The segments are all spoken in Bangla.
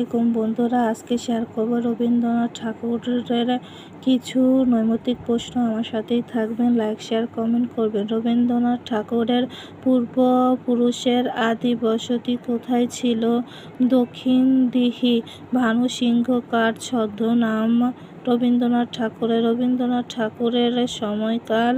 আলাইকুম বন্ধুরা আজকে শেয়ার করব? রবীন্দ্রনাথ ঠাকুরের কিছু নৈমিত্তিক প্রশ্ন আমার সাথেই থাকবেন। লাইক শেয়ার কমেন্ট করবেন। রবীন্দ্রনাথ ঠাকুরের পূর্বপুরুষের আদি বসতি কোথায় ছিল? দক্ষিণ দিহি ভানু সিংহ কার ছদ্মনাম? রবীন্দ্রনাথ ঠাকুরের রবীন্দ্রনাথ ঠাকুরের সময়কাল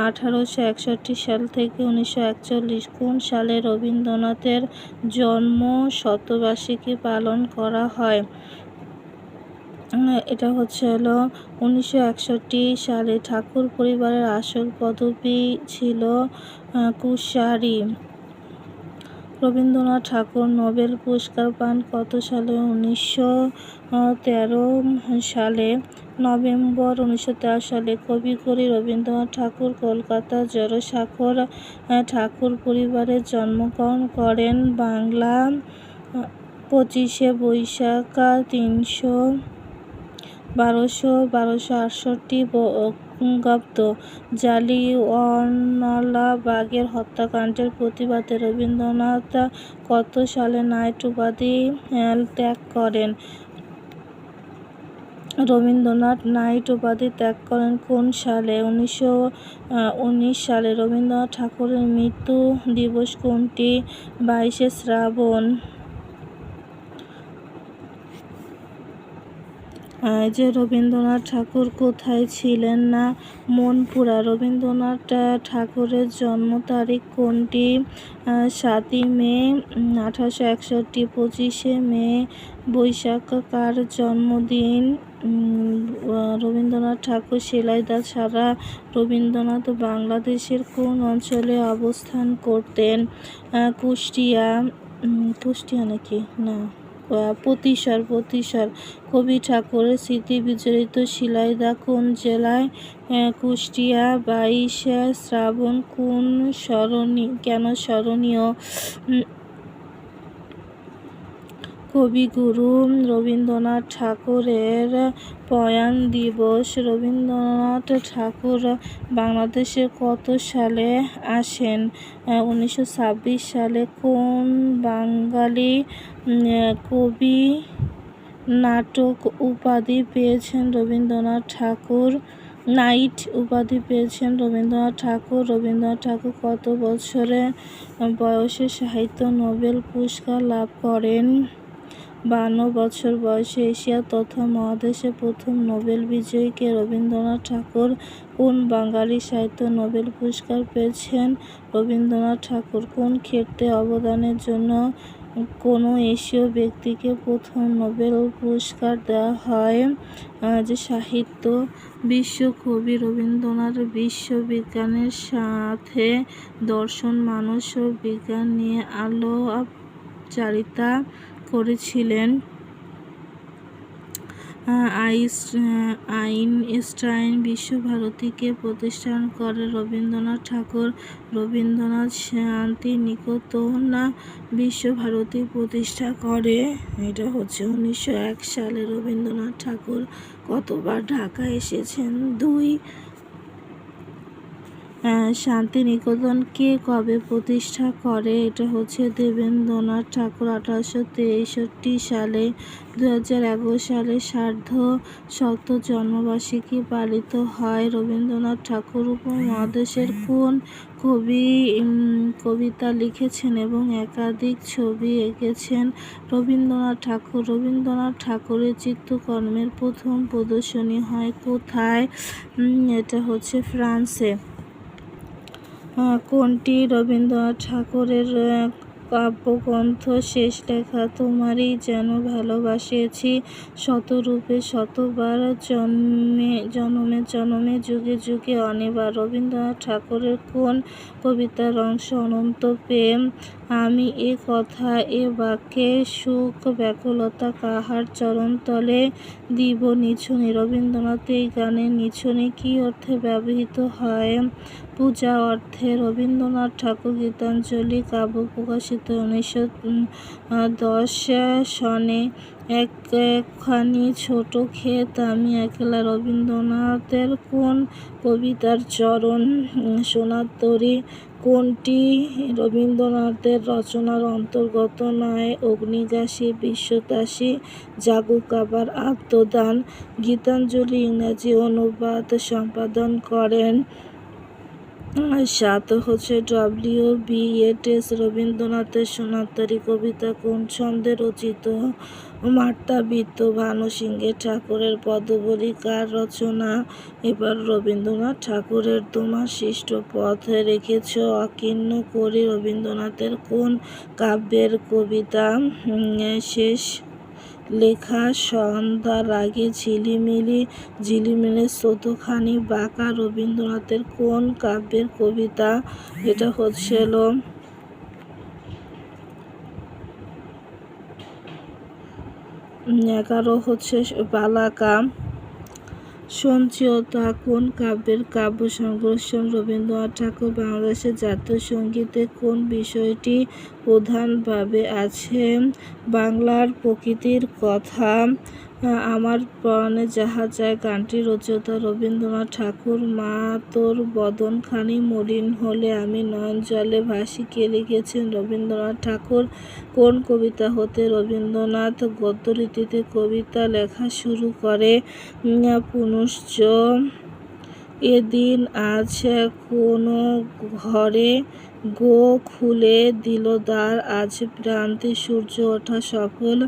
আঠারোশো একষট্টি সাল থেকে উনিশশো একচল্লিশ কোন সালে রবীন্দ্রনাথের জন্ম শতবার্ষিকী পালন করা হয়? এটা হচ্ছে হলো উনিশশো একষট্টি সালে ঠাকুর পরিবারের আসল পদবী ছিল কুশারি। রবীন্দ্রনাথ ঠাকুর নোবেল পুরস্কার পান কত সালে? উনিশশো তেরো সালে। নভেম্বর উনিশশো তেরো সালে কবিগুরু রবীন্দ্রনাথ ঠাকুর কলকাতা জোড়াসাঁকোর ঠাকুর পরিবারে জন্মগ্রহণ করেন। বাংলা পঁচিশে বৈশাখ, তিনশো বারোশো বারোশো আটষট্টি বঙ্গাব্দ জালিওয়ানওয়ালাবাগের হত্যাকাণ্ডের প্রতিবাদে রবীন্দ্রনাথ কত সালে নাইট উপাধি ত্যাগ করেন? রবীন্দ্রনাথ নাইট উপাধি ত্যাগ করেন কোন সালে? উনিশশো উনিশ সালে রবীন্দ্রনাথ ঠাকুরের মৃত্যু দিবস কোনটি? বাইশে শ্রাবণ। যে রবীন্দ্রনাথ ঠাকুর কোথায় ছিলেন না? মনপুরা। রবীন্দ্রনাথ ঠাকুরের জন্ম তারিখ কোনটি? সাতই মে আঠারোশো একষট্টি, পঁচিশে মে বৈশাখ কার জন্মদিন রবীন্দ্রনাথ ঠাকুর সেলাইদা ছাড়া রবীন্দ্রনাথ বাংলাদেশের কোন অঞ্চলে অবস্থান করতেন? কুষ্টিয়া। কুষ্টিয়া নাকি? না। প্রতিসর প্রতিসর। কবি ঠাকুরের স্মৃতি বিজড়িত শিলাইদা কোন জেলায় কুষ্টিয়া বাইশে শ্রাবণ কোন স্মরণী কেন স্মরণীয়? কবিগুরু রবীন্দ্রনাথ ঠাকুরের প্রয়াণ দিবস। রবীন্দ্রনাথ ঠাকুর বাংলাদেশে কত সালে আসেন? উনিশশো ছাব্বিশ সালে কোন বাঙালি কবি, নাটক উপাধি পেয়েছেন রবীন্দ্রনাথ ঠাকুর? নাইট উপাধি পেয়েছেন রবীন্দ্রনাথ ঠাকুর। রবীন্দ্রনাথ ঠাকুর কত বছরে বয়সে সাহিত্য, নোবেল, পুরস্কার লাভ করেন? বান্ন বছর বয়সে এশিয়া তথা মহাদেশে প্রথম নোবেল বিজয়ীকে রবীন্দ্রনাথ ঠাকুর কোন বাঙালি সাহিত্য নোবেল পুরস্কার পেয়েছেন? রবীন্দ্রনাথ ঠাকুর কোন ক্ষেত্রে অবদানের জন্য কোনো এশীয় ব্যক্তিকে প্রথম নোবেল পুরস্কার দেওয়া হয়? যে সাহিত্য বিশ্বকবি রবীন্দ্রনাথ বিশ্ববিজ্ঞানের সাথে দর্শন মানুষ ও বিজ্ঞান নিয়ে আলোচারিতা করেছিলেন। আইনস্টাইন বিশ্বভারতীকে প্রতিষ্ঠান করে রবীন্দ্রনাথ ঠাকুর, রবীন্দ্রনাথ শান্তিনিকেতন বিশ্বভারতী প্রতিষ্ঠা করে। এটা হচ্ছে উনিশশো এক সালে রবীন্দ্রনাথ ঠাকুর কতবার ঢাকা এসেছেন? দুই শান্তিনিকেতন কে কবে প্রতিষ্ঠা করে? এটা হচ্ছে দেবেন্দ্রনাথ ঠাকুর আঠারোশো তেষট্টি সালে দু হাজার এগারো সালে সার্ধ শত জন্মবার্ষিকী পালিত হয়। রবীন্দ্রনাথ ঠাকুর উপমহাদেশের কোন কবি কবিতা লিখেছেন এবং একাধিক ছবি এঁকেছেন? রবীন্দ্রনাথ ঠাকুর, রবীন্দ্রনাথ ঠাকুরের চিত্রকর্মের প্রথম প্রদর্শনী হয় কোথায়? এটা হচ্ছে ফ্রান্সে। কোনটি? রবীন্দ্রনাথ ঠাকুরের কাব্যগ্রন্থ শেষ লেখা, তোমারই যেন ভালোবাসিয়েছি। শতরূপে শতবার, জন্মে, জনমে জনমে, যুগে যুগে অনেবার। রবীন্দ্রনাথ ঠাকুরের কোন কবিতার অংশ? অনন্ত প্রেম আমি এ কথা, এ বাক্যে সুখ ব্যাকুলতা কাহার চরণতলে দিব নিছুনি? রবীন্দ্রনাথ এই গানে নিছুনি কি অর্থে ব্যবহৃত হয়? পূজা অর্থে রবীন্দ্রনাথ ঠাকুর গীতাঞ্জলি কাব্য প্রকাশিত উনিশশো দশ সনে একখানি ছোট ক্ষেত, আমি একলা রবীন্দ্রনাথের কোন কবিতার চরণ? সোনার তরী কোনটি? রবীন্দ্রনাথের রচনার অন্তর্গত নয় অগ্নিগাসী বিশ্বতাসী জাগুকাবার আত্মদান, গীতাঞ্জলি ইংরাজি অনুবাদ সম্পাদন করেন সাত হচ্ছে ডব্লিউ বি এটেস রবীন্দ্রনাথের সোনাতরী কবিতা কোন ছন্দে রচিত? মার্তাবৃত্ত ভানু সিংহে ঠাকুরের পদবলী কার রচনা। এবার রবীন্দ্রনাথ ঠাকুরের তোমার সৃষ্ট পথ রেখেছ। অকীর্ণ করে রবীন্দ্রনাথের কোন কাব্যের কবিতা? শেষ লেখা সন্ধ্যার আগে ঝিলিমিলি ঝিলিমিলি স্রোতখানি বাঁকা রবীন্দ্রনাথের কোন কাব্যের কবিতা? এটা হচ্ছিল এগারো হচ্ছে বালাকা। সঞ্চয়তা, কোন কাব্যের কাব্য সংঘর্ষণ রবীন্দ্রনাথ ঠাকুর বাংলাদেশের জাতীয় সঙ্গীতে কোন বিষয়টি প্রধানভাবে আছে? বাংলার প্রকৃতির কথা আমার পরনে যাহা যায় গানটি রচয়িতা রবীন্দ্রনাথ ঠাকুর, মা তোর বদনখানি মলিন হলে আমি নয়ন জলে ভাসি কে লিখেছেন রবীন্দ্রনাথ ঠাকুর। কোন কবিতা হতে রবীন্দ্রনাথ গদ্যরীতিতে কবিতা লেখা শুরু করে? পুনশ্চ এদিন আছে কোনো ঘরে গো খুলে দিল দ্বার। আজ প্রান্তি সূর্য ওঠা সফল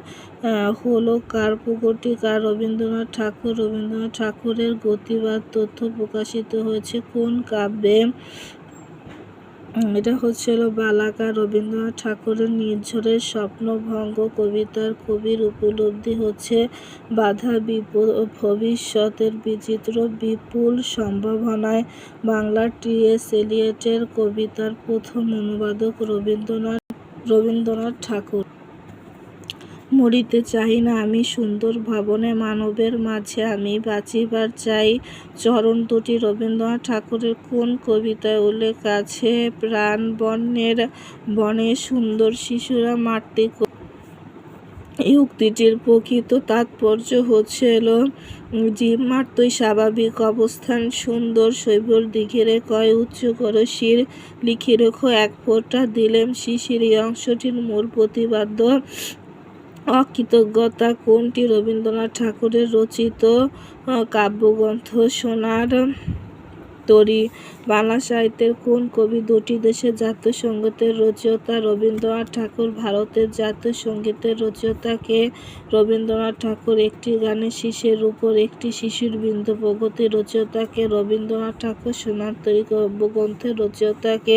হলো কার পুকুরটি কার রবীন্দ্রনাথ ঠাকুর, রবীন্দ্রনাথ ঠাকুরের গতিবাদ তথ্য প্রকাশিত হয়েছে কোন কাব্যে? এটা হচ্ছিল বালাকা রবীন্দ্রনাথ ঠাকুরের নির্ঝরের স্বপ্নভঙ্গ কবিতার কবির উপলব্ধি হচ্ছে বাধা বিপুল ভবিষ্যতের বিচিত্র বিপুল সম্ভাবনায় বাংলার টি এস এলিয়টের কবিতার প্রথম অনুবাদক রবীন্দ্রনাথ রবীন্দ্রনাথ ঠাকুর। মরিতে চাহি না আমি সুন্দর ভাবনে মানবের মাঝে আমি বাঁচিবার চাই। চরণ দুটি রবীন্দ্রনাথ ঠাকুরের কোন কবিতায় উল্লেখ আছে? প্রাণ বন্যের বনে সুন্দর শিশুরা মারতে উক্তিটির প্রকৃত তাৎপর্য হচ্ছে এলো, জীব মাত্রই স্বাভাবিক অবস্থান, সুন্দর শৈবর দিঘিরে কয় উচ্চ কর শির লিখে রেখো, এক ফোঁটা দিলেম শিশির, এই অংশটির মূল প্রতিবাদ্য অকৃতজ্ঞতা কোনটি? রবীন্দ্রনাথ ঠাকুরের রচিত কাব্যগ্রন্থ সোনার তরী বাংলা সাহিত্যের কোন কবি দুটি দেশের জাতীয় সঙ্গীতের রচয়িতা রবীন্দ্রনাথ ঠাকুর, ভারতের জাতীয় সঙ্গীতের রচয়িতাকে রবীন্দ্রনাথ ঠাকুর একটি গানের শিশের উপর একটি শিশুর বিন্দু প্রগতি রচয়িতাকে রবীন্দ্রনাথ ঠাকুর সোনার সোনান্তরী কাব্যগ্রন্থের রচয়িতাকে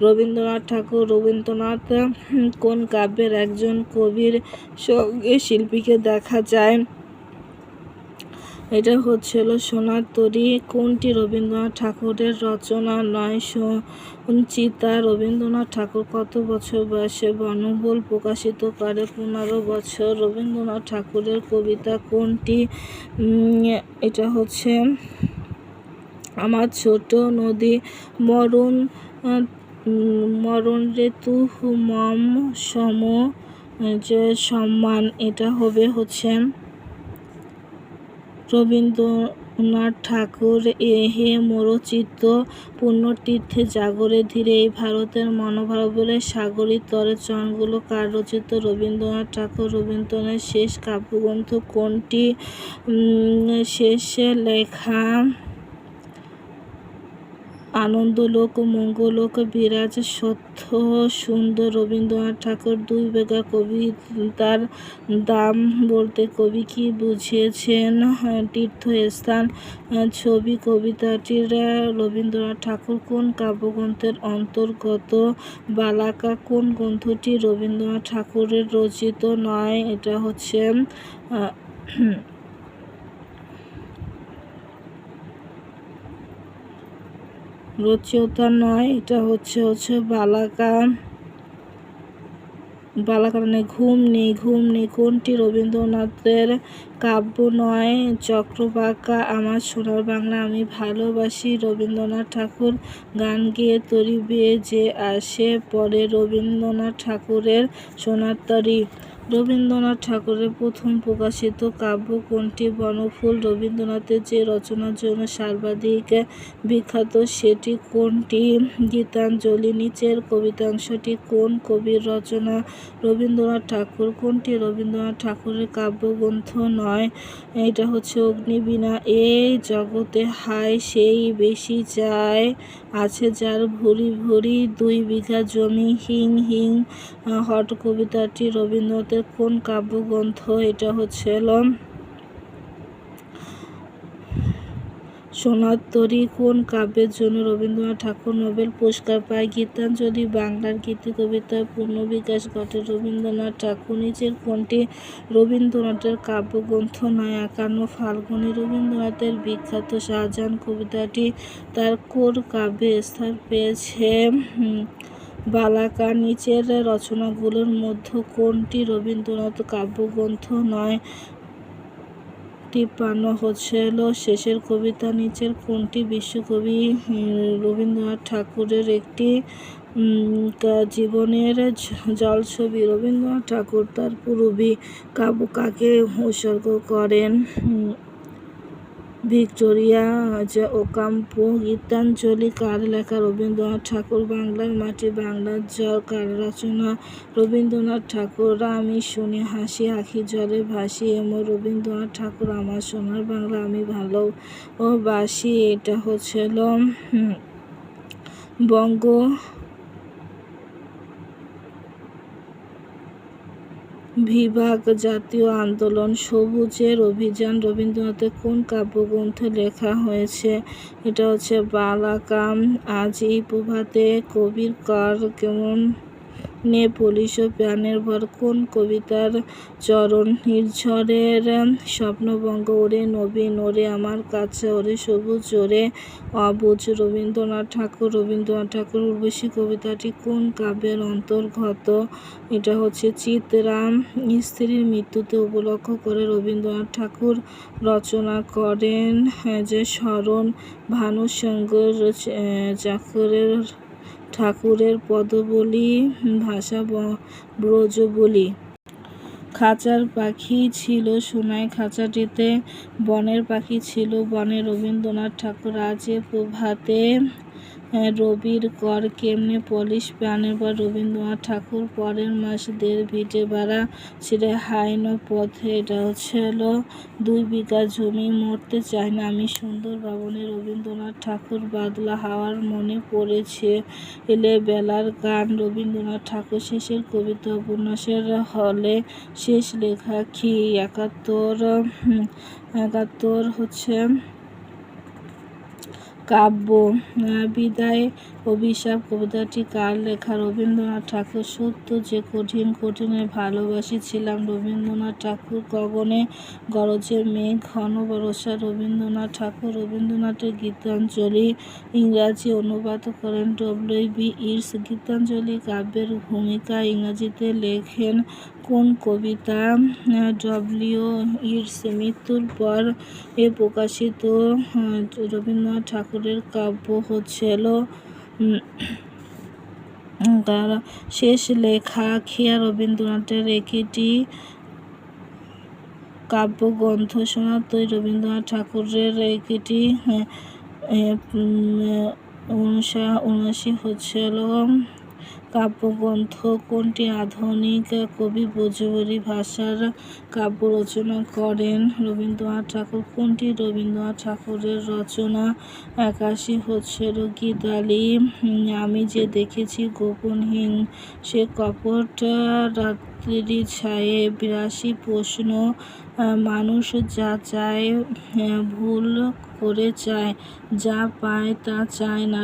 রবীন্দ্রনাথ ঠাকুর, রবীন্দ্রনাথ কোন কাব্যের একজন কবির সঙ্গে শিল্পীকে দেখা যায়? এটা হচ্ছিল সোনার তরী। কোনটি রবীন্দ্রনাথ ঠাকুরের রচনা? নয়, সঞ্চিতা রবীন্দ্রনাথ ঠাকুর কত বছর বয়সে বনভূল প্রকাশিত করে? পনেরো বছর। রবীন্দ্রনাথ ঠাকুরের কবিতা কোনটি? এটা হচ্ছে, আমার ছোট নদী, মরণ মরণ ঋতু মম, সম, যে সম্মান, এটা হবে হচ্ছে রবীন্দ্রনাথ ঠাকুর এহে হে মোরচিত্ত পুণ্যতীর্থে জাগরে ধীরে এই ভারতের মনোভাবলে সাগরী তরে চরণগুলো কার রচিত রবীন্দ্রনাথ ঠাকুর রবীন্দ্রনাথের শেষ কাব্যগ্রন্থ কোনটি? শেষে লেখা আনন্দলোক, মঙ্গলোক, বিরাজ, সত্য, সুন্দর রবীন্দ্রনাথ ঠাকুর, দুই বেগা কবিতার দাম বলতে কবি কি বুঝিয়েছেন তীর্থস্থান, ছবি, কবিতাটির রবীন্দ্রনাথ ঠাকুর কোন কাব্যগ্রন্থের অন্তর্গত? বালাকা কোন গ্রন্থটি রবীন্দ্রনাথ ঠাকুরের রচিত নয়? এটা হচ্ছে রচয়িতা নয়, এটা হচ্ছে হচ্ছে বালাকা বালাকার নেই ঘুম নেই ঘুম নেই। কোনটি রবীন্দ্রনাথের কাব্য নয়? চক্রবাকা, আমার সোনার বাংলা, আমি ভালোবাসি। রবীন্দ্রনাথ ঠাকুর গান গেয়ে তরি বেয়ে যে আসে, পরে রবীন্দ্রনাথ ঠাকুরের সোনার তরী। রবীন্দ্রনাথ ঠাকুরের প্রথম প্রকাশিত কাব্য কোনটি? বনফুল রবীন্দ্রনাথের যে রচনার জন্য সর্বাধিক বিখ্যাত সেটি কোনটি? গীতাঞ্জলি নিচের কবিতাংশটি কোন কবির রচনা? রবীন্দ্রনাথ ঠাকুর কোনটি? রবীন্দ্রনাথ ঠাকুরের কাব্যগ্রন্থ নয়। এটা হচ্ছে অগ্নিবীণা। এই জগতে হায় সেই বেশি চায় আছে যার ভুরি ভুরি দুই বিঘা জমি। হিং হিং হট কবিতাটি রবীন্দ্রনাথের কোন কাব্যগ্রন্থ? এটা হচ্ছে সোনার তরী কোন কাব্যের জন্য রবীন্দ্রনাথ ঠাকুর নোবেল পুরস্কার পায়? গীতাঞ্জলি, বাংলার গীতি কবিতায় পূর্ণ বিকাশ ঘটে। রবীন্দ্রনাথ ঠাকুর নিচের কোনটি? রবীন্দ্রনাথের কাব্যগ্রন্থ নয়, একান্ন ফাল্গুনি। রবীন্দ্রনাথের বিখ্যাত শাহজাহান কবিতাটি তার কোর কাব্যে স্থান পেয়েছে। বালাকা নিচের রচনাগুলোর মধ্যে কোনটি রবীন্দ্রনাথ কাব্যগ্রন্থ নয়? তিপ্পান্ন হচ্ছে হলো শেষের কবিতা নিচের কোনটি? বিশ্বকবি রবীন্দ্রনাথ ঠাকুরের একটি জীবনের জলছবি। রবীন্দ্রনাথ ঠাকুর তার পূর্বী কাব্য কাকে উৎসর্গ করেন? ভিক্টোরিয়া ওকাম্পো গীতাঞ্জলি কার লেখা রবীন্দ্রনাথ ঠাকুর, বাংলার মাটি, বাংলার জল কার রচনা রবীন্দ্রনাথ ঠাকুর, আমি শুনি হাসি, আখি জলে ভাসি এমন রবীন্দ্রনাথ ঠাকুর, আমার সোনার বাংলা, আমি ভালো ও বাসি এটা হচ্ছিল বঙ্গ বিভাগ জাতীয় আন্দোলন, সবুজের অভিযান, রবীন্দ্রনাথের কোন কাব্যগ্রন্থে লেখা হয়েছে? এটা হচ্ছে বালাকাম। আজ এই প্রভাতে কবির কার কেমন? নে পুলিশ ও প্রাণের ভর কোন কবিতার চরণ? নির্ঝরের স্বপ্নভঙ্গ ওরে নবীন, ওরে আমার কাছে, ওরে সবুজ, ওরে অবুজ। রবীন্দ্রনাথ ঠাকুর রবীন্দ্রনাথ ঠাকুর উর্বশী কবিতাটি কোন কাব্যের অন্তর্গত? এটা হচ্ছে চিতরাম, স্ত্রীর মৃত্যুতে উপলক্ষ করে রবীন্দ্রনাথ ঠাকুর রচনা করেন যে স্মরণ ভানুসঙ্গর চাকরের ঠাকুরের পদবলি, ভাষা ব্রজবলি খাঁচার পাখি ছিল সোনায় খাঁচাটিতে, বনের পাখি ছিল বনে রবীন্দ্রনাথ ঠাকুর। আজ প্রভাতে রবির কর কেমনে পলিশ পর রবীন্দ্রনাথ ঠাকুর পরের মাস দেড় ভিটে ভাড়া ছেড়ে হাইন পথে? এটা হচ্ছে দুই বিঘা জমি মরতে চাই না। আমি সুন্দর ভবনে রবীন্দ্রনাথ ঠাকুর বাদলা হাওয়ার মনে পড়েছে। এলে বেলার গান রবীন্দ্রনাথ ঠাকুর শেষের কবিতা উপন্যাসের হলে শেষ লেখা কি? একাত্তর একাত্তর হচ্ছে কাব্য বিদায়, অভিশাপ, কবিতাটি কার লেখা? রবীন্দ্রনাথ ঠাকুর সত্য যে কঠিন, কঠিনে ভালোবাসি ছিলাম। রবীন্দ্রনাথ ঠাকুর গগনে গরজে মেঘ, ঘন বরসা রবীন্দ্রনাথ ঠাকুর রবীন্দ্রনাথের গীতাঞ্জলি ইংরাজি অনুবাদ করেন। ডব্লিউ বি ইরস গীতাঞ্জলি কাব্যের ভূমিকা ইংরাজিতে লেখেন কোন কবিতা ডব্লিউ ইরস মৃত্যুর পর এ প্রকাশিত রবীন্দ্রনাথ ঠাকুরের কাব্য হচ্ছিল তার শেষ লেখা খিয়া রবীন্দ্রনাথের একটি কাব্যগ্রন্থ সনাতই রবীন্দ্রনাথ ঠাকুরের একটি উনিশশো উনআশি হচ্ছে কাব্যগ্রন্থ কোনটি? আধুনিক কবি ব্রজবরী ভাষার কাব্য রচনা করেন রবীন্দ্রনাথ ঠাকুর। কোনটি? রবীন্দ্রনাথ ঠাকুরের রচনা। একাশি হচ্ছে গীতালি আমি যে দেখেছি গোপনহীন সে কপট রাত্রি ছায়ে। বিরাশি প্রশ্ন, মানুষ যা চায়, ভুল করে চায়। যা পায় তা চায় না।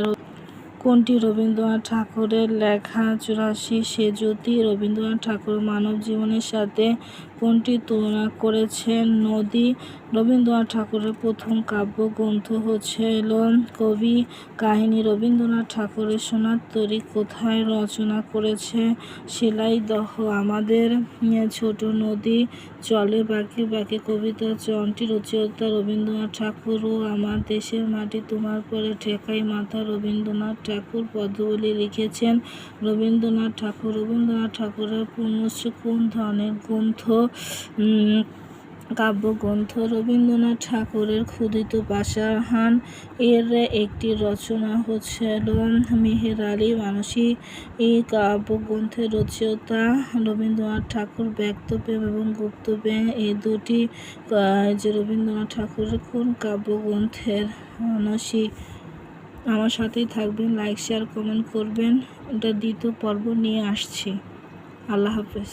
কোনটি? রবীন্দ্রনাথ ঠাকুরের লেখা চুরাশি সে জ্যোতি। রবীন্দ্রনাথ ঠাকুর মানব জীবনের সাথে কোনটি তুলনা করেছেন? নদী, রবীন্দ্রনাথ ঠাকুরের প্রথম কাব্যগ্রন্থ হচ্ছে কবি কাহিনী। রবীন্দ্রনাথ ঠাকুরের সোনার তরী কোথায় রচনা করেছে? সেলাই দহ আমাদের ছোট নদী, চলে বাকি বাকি কবিতা চয়নটি রচয়িতা রবীন্দ্রনাথ ঠাকুর ও আমার দেশের মাটি তোমার পরে ঠেকাই মাথা। রবীন্দ্রনাথ ঠাকুর পদ্মবলী লিখেছেন। রবীন্দ্রনাথ ঠাকুর, রবীন্দ্রনাথ ঠাকুরের পুণ্যশ্রী কোন ধরনের গ্রন্থ কাব্যগ্রন্থ রবীন্দ্রনাথ ঠাকুরের ক্ষুদিত পাষাণ। এর একটি রচনা হচ্ছে মেহের আলী মানসী। এই কাব্যগ্রন্থের রচয়িতা রবীন্দ্রনাথ ঠাকুর ব্যক্তপ্রেম এবং গুপ্তপ্রেম এই দুটি যে রবীন্দ্রনাথ ঠাকুরের কোন কাব্যগ্রন্থের মানসী? আমার সাথেই থাকবেন লাইক শেয়ার কমেন্ট করবেন। এটা দ্বিতীয় পর্ব নিয়ে আসছি। আল্লাহ হাফেজ।